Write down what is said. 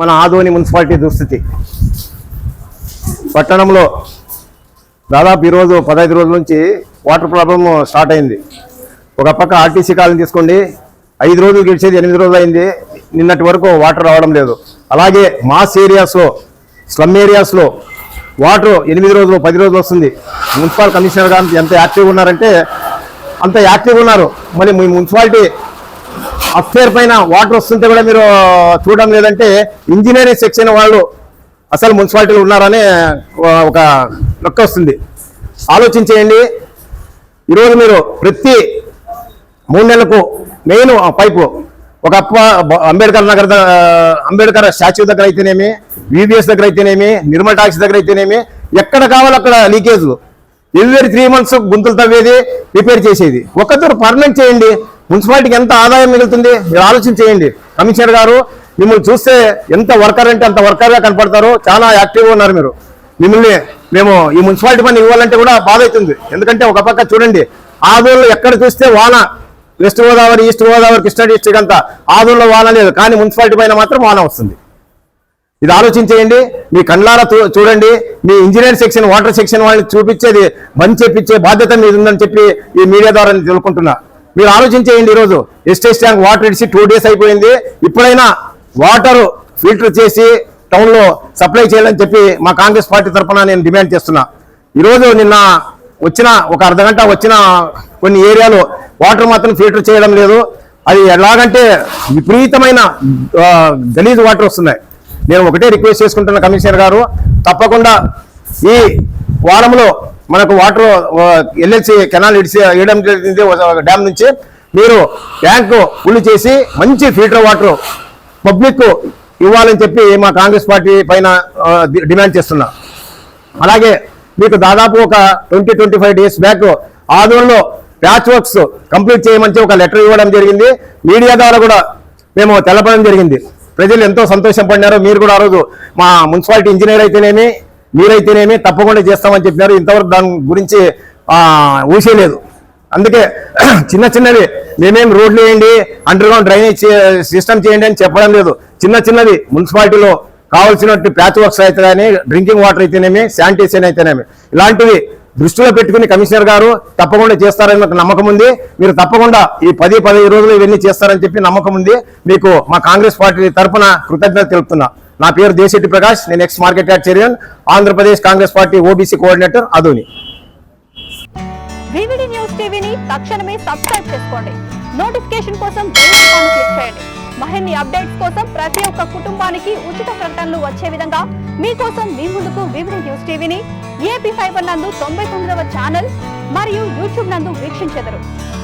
మన ఆదోని మున్సిపాలిటీ దుస్థితి. పట్టణంలో దాదాపు ఈరోజు పదహైదు రోజుల నుంచి వాటర్ ప్రాబ్లం స్టార్ట్ అయింది. ఒక పక్క ఆర్టీసీ కాలనీ తీసుకోండి ఐదు రోజులు గడిచేది ఎనిమిది రోజులు అయింది. నిన్నటి వరకు వాటర్ రావడం లేదు. అలాగే మాస్ ఏరియాస్లో స్లమ్ ఏరియాస్లో వాటర్ ఎనిమిది రోజులు పది రోజులు వస్తుంది. మున్సిపల్ కమిషనర్ గారు ఎంత యాక్టివ్గా ఉన్నారంటే అంత యాక్టివ్గా ఉన్నారు. మరి మీ మున్సిపాలిటీ అఫేర్ పైన వాటర్ వస్తుంటే కూడా మీరు చూడడం లేదంటే ఇంజనీరింగ్ సెక్షన్ వాళ్ళు అసలు మున్సిపాలిటీలు ఉన్నారని ఒక లెక్క వస్తుంది. ఆలోచించేయండి. ఈరోజు మీరు ప్రతి మూడు నెలలకు మెయిన్ ఆ పైపు ఒక అప్ప అంబేద్కర్ నగర్ అంబేద్కర్ స్టాచ్యూ దగ్గర అయితేనేమి విబిఎస్ దగ్గర అయితేనేమి నిర్మల్ టాక్సీ దగ్గర అయితేనేమి ఎక్కడ కావాలో అక్కడ లీకేజ్లు ఎవ్రీ త్రీ మంత్స్ గుంతలు తవ్వేది రిపేర్ చేసేది. ఒకతూరు పర్మనెంట్ చేయండి. మున్సిపాలిటీకి ఎంత ఆదాయం మిగులుతుంది? మీరు ఆలోచన చేయండి. కమిషనర్ గారు మిమ్మల్ని చూస్తే ఎంత వర్కర్ అంటే అంత వర్కర్గా కనపడతారు. చాలా యాక్టివ్గా ఉన్నారు మీరు. మిమ్మల్ని మేము ఈ మున్సిపాలిటీ పని ఇవ్వాలంటే కూడా బాధ అవుతుంది. ఎందుకంటే ఒక పక్క చూడండి ఆదూరులో ఎక్కడ చూస్తే వాన west Godavari east Godavari Krishna district అంతా ఆదూరులో వాన లేదు. కానీ మున్సిపాలిటీ పైన మాత్రం వాన వస్తుంది. ఇది ఆలోచించేయండి మీ కండ్లారా చూ- చూడండి. మీ ఇంజనీర్ సెక్షన్ వాటర్ సెక్షన్ వాళ్ళని చూపించేది బంద్ చేపించే బాధ్యత మీద ఉందని చెప్పి ఈ మీడియా ద్వారా నేను మీరు ఆలోచించేయండి ఈరోజు. ఎస్టేస్ ట్యాంక్ వాటర్ ఇడిచి టూ డేస్ అయిపోయింది. ఇప్పుడైనా వాటర్ ఫిల్టర్ చేసి టౌన్లో సప్లై చేయాలని చెప్పి మా కాంగ్రెస్ పార్టీ తరఫున నేను డిమాండ్ చేస్తున్నా. ఈరోజు నిన్న వచ్చిన ఒక అర్ధగంట వచ్చిన కొన్ని ఏరియాలో వాటర్ మాత్రం ఫిల్టర్ చేయడం లేదు. అది ఎలాగంటే విపరీతమైన గలీజ్ వాటర్ వస్తున్నాయి. నేను ఒకటే రిక్వెస్ట్ చేసుకుంటున్న కమిషనర్ గారు తప్పకుండా ఈ వారంలో మనకు వాటర్ ఎల్ఎల్సి కెనాల్ ఇడిసి వేయడం జరిగింది ఒక డ్యామ్ నుంచి మీరు ట్యాంకు ఫుల్ చేసి మంచి ఫిల్టర్ వాటర్ పబ్లిక్ ఇవ్వాలని చెప్పి మా కాంగ్రెస్ పార్టీ పైన డిమాండ్ చేస్తున్నా. అలాగే మీకు దాదాపు ఒక twenty twenty five days back ఆధ్వర్యంలో ప్యాచ్ వర్క్స్ కంప్లీట్ చేయమని ఒక లెటర్ ఇవ్వడం జరిగింది. మీడియా ద్వారా కూడా మేము తెలపడం జరిగింది. ప్రజలు ఎంతో సంతోషం పడినారు మీరు కూడా ఆ రోజు మా మున్సిపాలిటీ ఇంజనీర్ అయితేనేమి మీరైతేనేమి తప్పకుండా చేస్తామని చెప్పినారు. ఇంతవరకు దాని గురించి ఊసేయలేదు అందుకే చిన్న చిన్నవి మేమేం రోడ్లు వేయండి అండర్ గ్రౌండ్ డ్రైనేజ్ సిస్టమ్ చేయండి అని చెప్పడం లేదు. చిన్న చిన్నవి మున్సిపాలిటీలో కావాల్సినట్టు ప్యాచ్ వర్క్స్ అయితే కానీ డ్రింకింగ్ వాటర్ అయితేనేమి శానిటేషన్ అయితేనేమి. ఇలాంటివి దృష్టిలో పెట్టుకుని కమిషనర్ గారు తప్పకుండా చేస్తారని నాకు నమ్మకం ఉంది. మీరు తప్పకుండా ఈ పది పదిహేను రోజులు ఇవన్నీ చేస్తారని చెప్పి నమ్మకం ఉంది. మీకు మా కాంగ్రెస్ పార్టీ తరఫున కృతజ్ఞత తెలుపుతున్నా. నా పేరు దేశెట్టి ప్రకాష్ నేను ex market yard chairman Andhra Pradesh Congress party OBC coordinator Adoni. VVD news టీవీని తక్షణమే సబ్స్క్రైబ్ చేసుకోండి. నోటిఫికేషన్ కోసం బెల్ ఐకాన్ క్లిక్ చేయండి. మరిన్ని అప్డేట్స్ కోసం ప్రతి ఒక్క కుటుంబానికి ఉచిత ప్రకటనలు వచ్చే విధంగా మీకోసం మీ ముందుకు వివిడి న్యూస్ టీవీని ఏపీ ఫైబర్ నందు తొంభై తొమ్మిదవ ఛానల్ మరియు యూట్యూబ్ నందు వీక్షించెదరు.